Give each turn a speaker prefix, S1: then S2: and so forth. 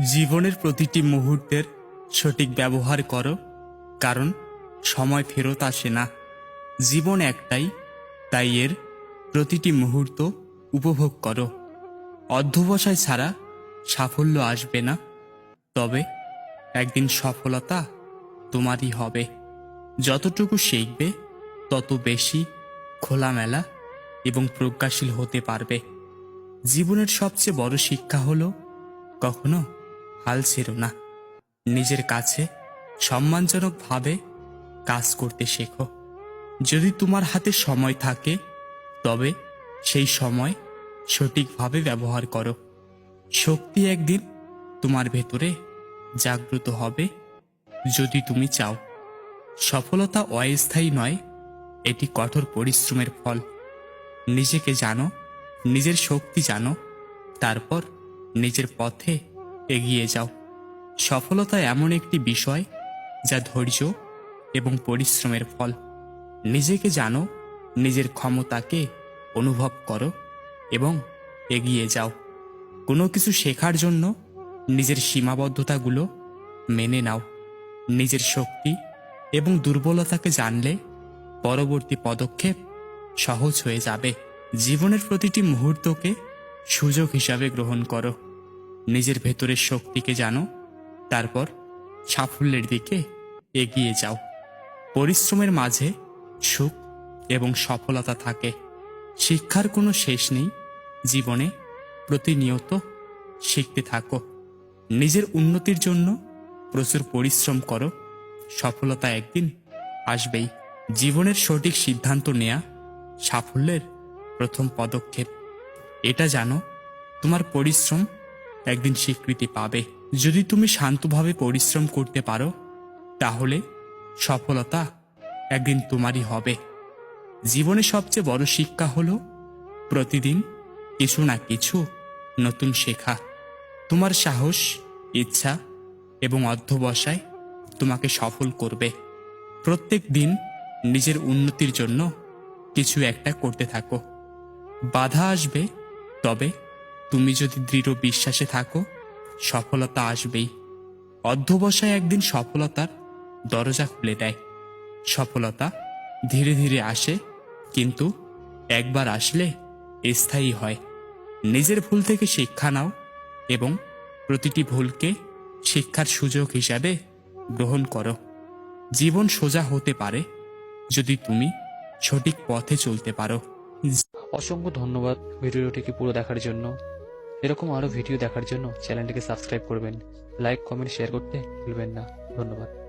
S1: জীবনের প্রতিটি মুহূর্তের সঠিক ব্যবহার করো, কারণ সময় ফেরত আসে না। জীবন একটাই, তাই এর প্রতিটি মুহূর্ত উপভোগ করো। অধ্যবসায় ছাড়া সাফল্য আসবে না, তবে একদিন সফলতা তোমারই হবে। যতটুকু শিখবে, তত বেশি খোলামেলা এবং প্রজ্ঞাশীল হতে পারবে। জীবনের সবচেয়ে বড় শিক্ষা হলো কখনো হাল ছেড়ো না। নিজের কাছে সম্মানজনকভাবে কাজ করতে শেখো। যদি তোমার হাতে সময় থাকে, তবে সেই সময় সঠিকভাবে ব্যবহার করো। শক্তি একদিন তোমার ভেতরে জাগ্রত হবে, যদি তুমি চাও। সফলতা অস্থায়ী নয়, এটি কঠোর পরিশ্রমের ফল। নিজেকে জানো, নিজের শক্তি জানো, তারপর নিজের পথে এগিয়ে যাও। সফলতা এমন একটি বিষয় যা ধৈর্য এবং পরিশ্রমের ফল। নিজেকে জানো, নিজের ক্ষমতাকে অনুভব করো এবং এগিয়ে যাও। কোনো কিছু শেখার জন্য নিজের সীমাবদ্ধতাগুলো মেনে নাও। নিজের শক্তি এবং দুর্বলতাকে জানলে পরবর্তী পদক্ষেপ সহজ হয়ে যাবে। জীবনের প্রতিটি মুহূর্তকে সুযোগ হিসাবে গ্রহণ করো। নিজের ভেতরের শক্তিকে জানো, তারপর সাফল্যের দিকে এগিয়ে যাও। পরিশ্রমের মাঝে সুখ এবং সফলতা থাকে। শিক্ষার কোনো শেষ নেই, জীবনে প্রতিনিয়ত শিখতে থাকো। নিজের উন্নতির জন্য প্রচুর পরিশ্রম করো, সফলতা একদিন আসবেই। জীবনের সঠিক সিদ্ধান্ত নেয়া সাফল্যের প্রথম পদক্ষেপ। এটা জানো, তোমার পরিশ্রম একদিন স্বীকৃতি পাবে। যদি তুমি শান্তভাবে পরিশ্রম করতে পারো, তাহলে সফলতা একদিন তোমারই হবে। জীবনে সবচেয়ে বড় শিক্ষা হলো প্রতিদিন কিছু না কিছু নতুন শেখা। তোমার সাহস, ইচ্ছা এবং অধ্যবসায় তোমাকে সফল করবে। প্রত্যেক দিন নিজের উন্নতির জন্য কিছু একটা করতে থাকো। বাধা আসবে, তবে তুমি যদি দৃঢ় বিশ্বাসে থাকো, সফলতা আসবেই। অধ্যবসায় একদিন সফলতার দরজা খুলে দেয়। সফলতা ধীরে ধীরে আসে, কিন্তু একবার আসলে স্থায়ী হয়। নিজের ভুল থেকে শিক্ষা নাও এবং প্রতিটি ভুলকে শিক্ষার সুযোগ হিসাবে গ্রহণ করো। জীবন সোজা হতে পারে যদি তুমি সঠিক পথে চলতে পারো।
S2: অসংখ্য ধন্যবাদ ভিডিওটিকে পুরো দেখার জন্য। এরকম আরও ভিডিও দেখার জন্য চ্যানেলটিকে সাবস্ক্রাইব করবেন। লাইক, কমেন্ট, শেয়ার করতে ভুলবেন না। ধন্যবাদ।